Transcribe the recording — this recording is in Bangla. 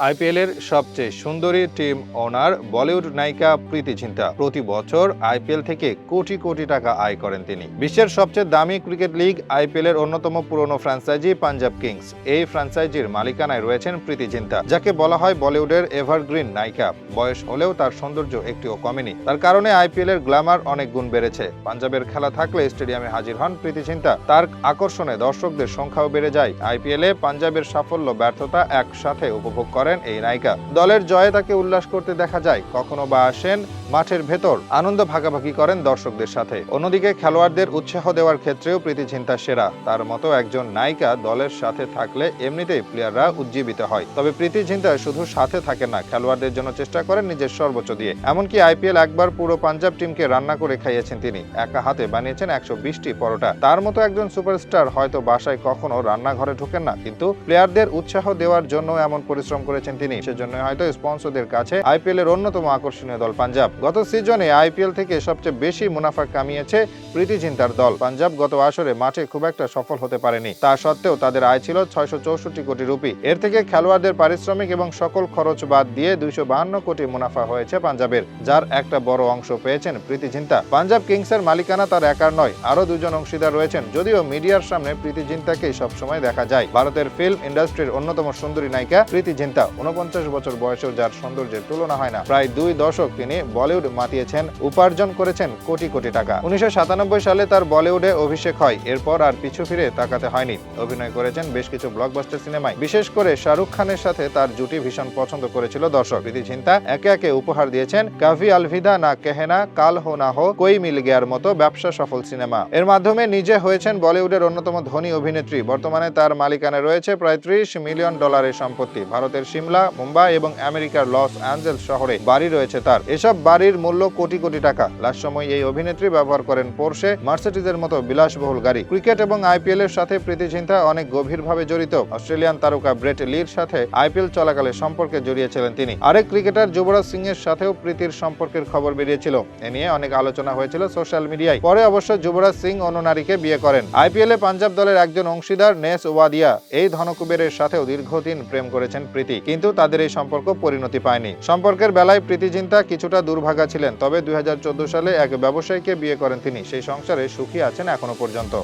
আইপিএল এর সবচেয়ে সুন্দরী টিম ওনার বলিউড নায়িকা প্রীতি ঝিন্টা প্রতি বছর আইপিএল থেকে কোটি কোটি টাকা আয় করেন তিনি। বিশ্বের সবচেয়ে দামি ক্রিকেট লিগ আইপিএল এর অন্যতম পুরনো ফ্র্যাঞ্চাইজি পাঞ্জাব কিংস। এই ফ্র্যাঞ্চাইজির মালিকানায় রয়েছেন প্রীতি ঝিন্টা যাকে বলা হয় বলিউডের এভারগ্রিন নায়িকা। বয়স হলেও তার সৌন্দর্য একটিও কমেনি। তার কারণে আইপিএল এর গ্ল্যামার অনেক গুণ বেড়েছে। পাঞ্জাবের খেলা থাকলে স্টেডিয়ামে হাজির হন প্রীতি ঝিন্টা তার আকর্ষণে দর্শকদের সংখ্যাও বেড়ে যায়। আইপিএল পাঞ্জাবের সাফল্য, ব্যর্থতা একসাথে উপভোগ করেন এই নায়িকা। দলের জয়ে তাকে উল্লাস করতে দেখা যায় কখনো বা আসেন মাঠের ভেতর আনন্দ ভাগাভাগি করেন দর্শকদের সাথে। অন্যদিকে খেলোয়াড়দের উৎসাহ দেওয়ার ক্ষেত্রেও প্রীতি সেরা। তার মতো একজন নায়িকা দলের সাথে থাকলে এমনিতেই প্লেয়াররা উজ্জীবিত হয়। তবে প্রীতি ঝিন্তা শুধু সাথে থাকে না, খেলোয়াড়দের জন্য চেষ্টা করেন নিজের সর্বোচ্চ দিয়ে। এমনকি আইপিএল একবার পুরো পাঞ্জাব টিমকে রান্না করে খাইয়েছেন তিনি। একা হাতে বানিয়েছেন একশো বিশটি পরোটা। তার মতো একজন সুপারস্টার হয়তো বাসায় কখনো রান্নাঘরে ঢোকেন না, কিন্তু প্লেয়ারদের উৎসাহ দেওয়ার জন্য এমন পরিশ্রম করেছেন তিনি। সেজন্য হয়তো স্পন্সরদের কাছে আইপিএল এর অন্যতম আকর্ষণীয় দল পাঞ্জাব। গত সিজনে আইপিএল থেকে সবচেয়ে বেশি মুনাফা কামিয়েছে প্রীতি জিন্তার দল। পাঞ্জাব গত আসরে মাঠে খুব একটা সফল হতে পারেনি। তা সত্ত্বেও তাদের আয় ছিল ছয়শো চৌষট্টি কোটি রুপি। এর থেকে খেলোয়াড়দের পারিশ্রমিক এবং সকল খরচ বাদ দিয়ে দুইশো কোটি মুনাফা হয়েছে পাঞ্জাবের, যার একটা বড় অংশ পেয়েছেন প্রীতি জিন্তা। পাঞ্জাব কিংসের মালিকানা তার একার নয় আরও দুজন অংশীদার রয়েছেন, যদিও মিডিয়ার সামনে প্রীতি জিন্তাকেই সবসময় দেখা যায়। ভারতের ফিল্ম ইন্ডাস্ট্রির অন্যতম সুন্দরী নায়িকা প্রীতি জিন্তা উনপঞ্চাশ বছর বয়সেও যার সৌন্দর্যের তুলনা হয় না। প্রায় দুই দশক তিনি বলিউড মাতিয়েছেন, উপার্জন করেছেন কোটি কোটি টাকা। উনিশশো সাতানব্বই সালে তার বলিউডে অভিষেক হয়, এরপর আর পিছু ফিরে তাকাতে হয়নি। অভিনয় করেছেন বেশ কিছু ব্লকবাস্টার সিনেমায় বিশেষ করে শাহরুখ খানের সাথে তার জুটি ভীষণ পছন্দ করেছিল দর্শক প্রীতি ঝিন্তা। একে একে উপহার দিয়েছেন কাভি আলভিদা না কেহেনা, কাল হো না হো, কই মিল গেয়ার মতো ব্যবসা সফল সিনেমা। এর মাধ্যমে নিজে হয়েছেন বলিউডের অন্যতম ধনী অভিনেত্রী। বর্তমানে তার মালিকানায় রয়েছে প্রায় ত্রিশ মিলিয়ন ডলারের সম্পত্তি। ভারতের সিমলা, মুম্বাই এবং আমেরিকার লস অ্যাঞ্জেলস শহরে বাড়ি রয়েছে তার। এসব বাড়ির মূল্য কোটি কোটি টাকা। লাস্ট সময় এই অভিনেত্রী ব্যবহার করেন পোর্শে মার্সিডিজের মতো বিলাসবহুল গাড়ি। ক্রিকেট এবং আইপিএল এর সাথে প্রীতি চিন্তা অনেক গভীরভাবে জড়িত। অস্ট্রেলিয়ান তারকা ব্রেট লির সাথে আইপিএল চলাকালে সম্পর্কে জড়িয়েছিলেন তিনি। আরেক ক্রিকেটার যুবরাজ সিং এর সাথেও প্রীতির সম্পর্কের খবর বেরিয়েছিল। এ নিয়ে অনেক আলোচনা হয়েছিল সোশ্যাল মিডিয়ায়। পরে অবশ্য যুবরাজ সিং অন্য নারীকে বিয়ে করেন। আইপিএল এ পাঞ্জাব দলের একজন অংশীদার নেস ওয়াদিয়া এই ধনকুবেরের সাথেও দীর্ঘদিন প্রেম করেছেন প্রীতি। কিন্তু তাদের এই সম্পর্ক পরিণতি পায়নি। সম্পর্কের বেলায় প্রীতি চিন্তা কিছুটা দুর্ভাগা ছিলেন, তবে দুই হাজার চোদ্দ সালে এক ব্যবসায়ীকে বিয়ে করেন তিনি। সেই সংসারে সুখী আছেন এখনও পর্যন্ত।